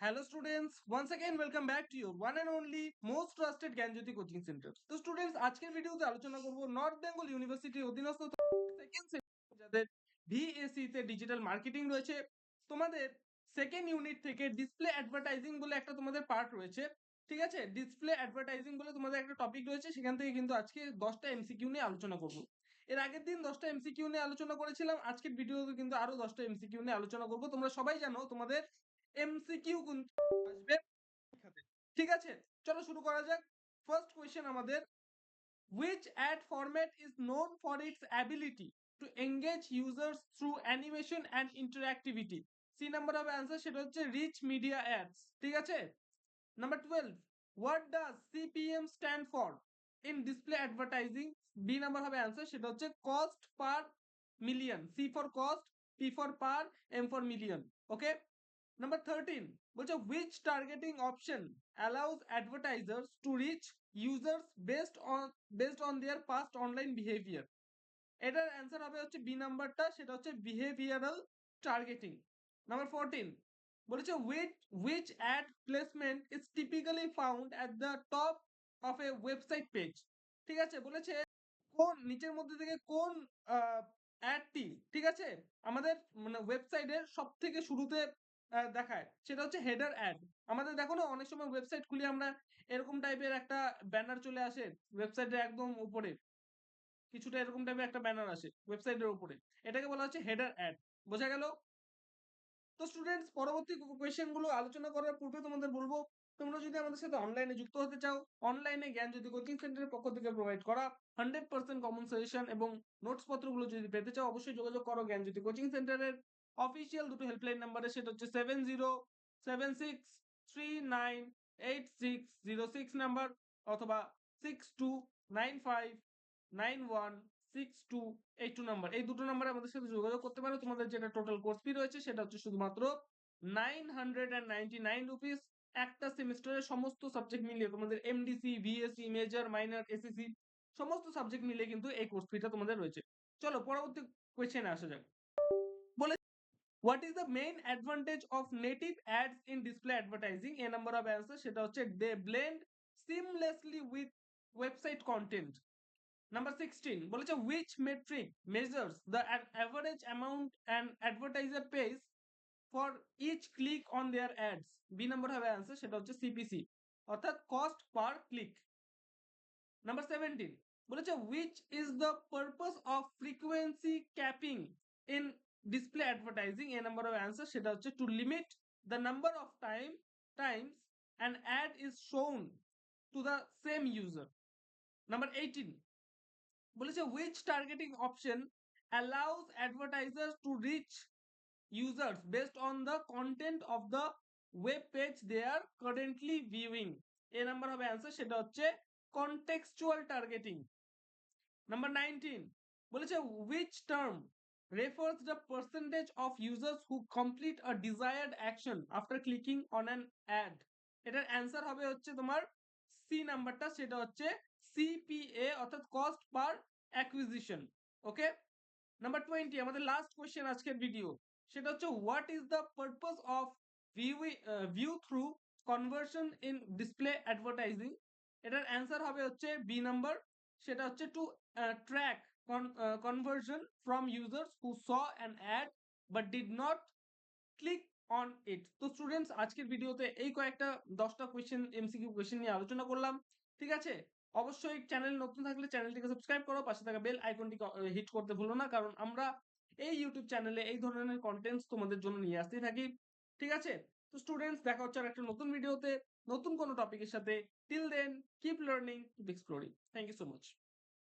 Hello students, once again welcome back to your one and only most trusted Gyanjyoti coaching centre তো students আজকের ভিডিওতে আলোচনা করব north Bengal ইউনিভার্সিটির অধীনস্থ সেকেন্ড যাদের ভিএসসি তে ডিজিটাল মার্কেটিং রয়েছে। তোমাদের সেকেন্ড ইউনিট থেকে ডিসপ্লে অ্যাডভার্টাইজিং বলে একটা তোমাদের পার্ট রয়েছে। ঠিক আছে? ডিসপ্লে অ্যাডভার্টাইজিং বলে তোমাদের একটা টপিক রয়েছে। সেখান থেকে কিন্তু আজকে দশটা এমসিকিউ নিয়ে আলোচনা করব। এর আগের দিন দশটা এমসিকিউ নিয়ে আলোচনা করেছিলাম। আজকের ভিডিওতে কিন্তু আরও দশটা এমসিকিউ নিয়ে আলোচনা করব। তোমরা সবাই জানো তোমাদের এমসিকিউ কিন্তু আসবে। ঠিক আছে? চলো শুরু করা যাক। ফার্স্ট কোয়েশ্চেন আমাদের, which ad format is known for its ability to engage users through animation and interactivity? C number হবে অ্যান্সার সেটা হচ্ছে রিচ মিডিয়া অ্যাডস ঠিক আছে? Number twelve what does CPM stand for in display advertising B number হবে answer সেটা হচ্ছে cost per million C for cost P for per M for million okay number thirteen বলছে which targeting option allows advertisers to reach users based on based on their past online behavior এটার answer হবে হচ্ছে B নাম্বারটা সেটা হচ্ছে behavioural targeting number fourteen বলেছে which which ad placement is typically found at the top of a website page ঠিক আছে বলেছে কোন নিচের মধ্যে থেকে কোন অ্যাডটি ঠিক আছে আমাদের মানে ওয়েবসাইটের সব থেকে শুরুতে দেখায়। সেটা হচ্ছে হেডার অ্যাড আমাদের দেখো না, অনেক সময় ওয়েবসাইট খুলে আমরা, এরকম টাইপের একটা ব্যানার চলে আসে ওয়েবসাইটের একদম উপরে। কিছুটা এরকম টাইপের একটা ব্যানার আসে ওয়েবসাইটের উপরে। এটাকে বলা হচ্ছে হেডার অ্যাড বোঝা গেল? তো স্টুডেন্টস পরবর্তী কোয়েশ্চেনগুলো আলোচনা করার পূর্বে তোমাদের বলব, তোমরা যদি আমাদের সাথে অনলাইনে যুক্ত হতে চাও অনলাইনে জ্ঞান যদি কোচিং সেন্টারের পক্ষ থেকে প্রোভাইড করা হান্ড্রেড পার্সেন্ট কমন সাজেশন এবং নোটস পত্রগুলো যদি পেতে চাও, অবশ্যই যোগাযোগ করো জ্ঞান জ্যোতি কোচিং সেন্টারের অফিসিয়াল দুটো হেল্পলাইন নাম্বারে সেটা হচ্ছে seven zero seven six three nine eight six zero six number অথবা six two nine five nine one six two eight two number এই দুটো নাম্বারে আমাদের সাথে যোগাযোগ করতে পারো। তোমাদের যেটা টোটাল কোর্স ফি রয়েছে, সেটা হচ্ছে শুধুমাত্র nine hundred and ninety nine rupees একটা সেমিস্টারের সমস্ত সাবজেক্ট মিলিয়ে তোমাদের MDC VSC major minor SSC সমস্ত সাবজেক্ট মিলিয়ে কিন্তু এই কোর্স ফিটা তোমাদের রয়েছে। চলো, পরবর্তী কোয়েশ্চেনে আসা যাক। বলে what is the main advantage of native ads in display advertising A number of answer সেটা হচ্ছে they blend seamlessly with website content number sixteen বলেছে which metric measures the a- average amount an advertiser pays for each click on their ads B number হবে answer সেটা হচ্ছে CPC অর্থাৎ cost per click number seventeen বলেছে which is the purpose of frequency capping in display advertising A number হবে answer সেটা হচ্ছে to limit the number of time times an ad is shown to the same user number eighteen বলেছে which targeting option allows advertisers to reach users based on the content of the web page they are currently viewing A number হবে answer সেটা হচ্ছে contextual targeting number 19 বলেছে which term refers the percentage of users who complete a desired action after clicking on an ad এটার answer হবে হচ্ছে তোমার C নাম্বারটা সেটা হচ্ছে সিপিএ অর্থাৎ cost per acquisition okay number twenty আমাদের লাস্ট কোয়েশ্চেন আজকের ভিডিও সেটা হচ্ছে what is the purpose of view view through conversion in display advertising এটার অ্যান্সার হবে হচ্ছে বি নাম্বার সেটা হচ্ছে to track conversion from users who saw an ad but did not click on it তো students আজকের ভিডিওতে এই কয়েকটা দশটা কোয়েশ্চেন এমসিকিউ কোয়েশ্চেন নিয়ে আলোচনা করলাম। ঠিক আছে? অবশ্যই চ্যানেল নতুন থাকলে চ্যানেলটিকে সাবস্ক্রাইব করো, পাশে থাকা বেল আইকনটিকে হিট করতে ভুলো না, কারণ আমরা এই ইউটিউব চ্যানেলে এই ধরনের কন্টেন্টস তোমাদের জন্য নিয়ে আসতেই থাকি। ঠিক আছে? তো স্টুডেন্টস দেখা হচ্ছে আর একটা নতুন ভিডিওতে। নতুন কোনো টপিকের সাথে। Till then keep learning keep exploring thank you so much